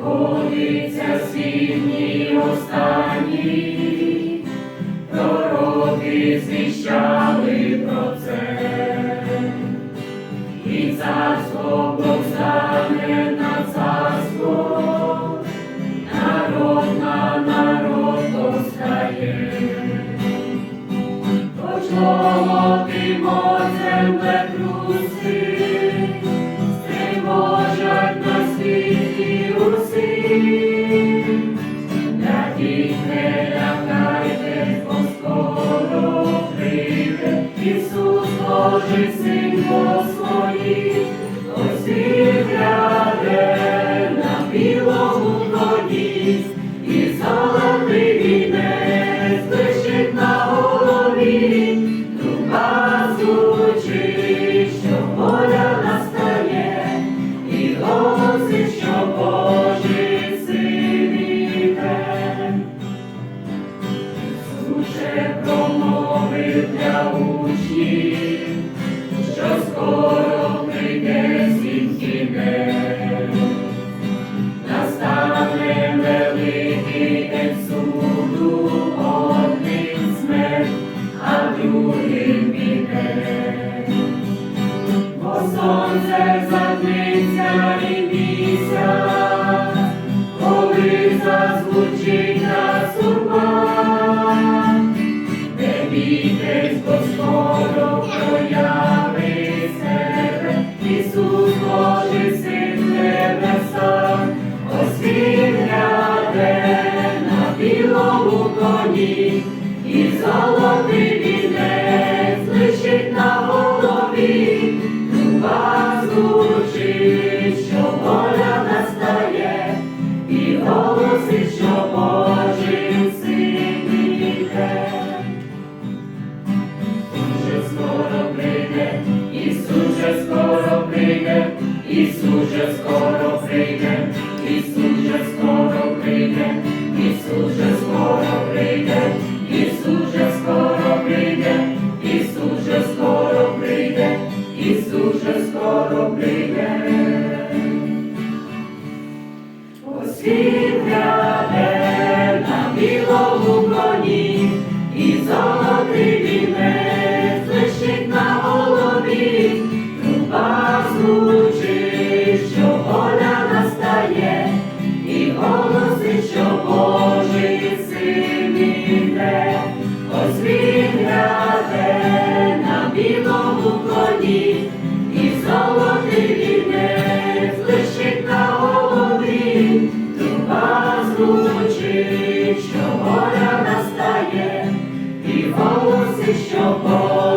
Надходиться світні останні, дороги звіщали Божий Син ось він на білому і золотий вінець на голові, труба звучить, що воля настає, і голосить, що Божий син іде. Промовив для учнів, що скоро прийде кінець. Настане великий суду, одним смерть, а другим. Бо сонце затмиться і місяць, коли зазвучить коні, і золотий вінець лишить на голові, труба звучить, що воля настає, і голосить, що Божий син іде. Дуже скоро прийде, Ісус же скоро прийде, Ісус же скоро прийде, уже скоро прийде, Ісус уже скоро прийде, Ісус уже скоро прийде, Ісус уже скоро прийде, освітляє на білому. світе, освітляте на білому коні і золотий вінець лишить на голові, Туба звучить, що воля настає, і голоси, що Бог.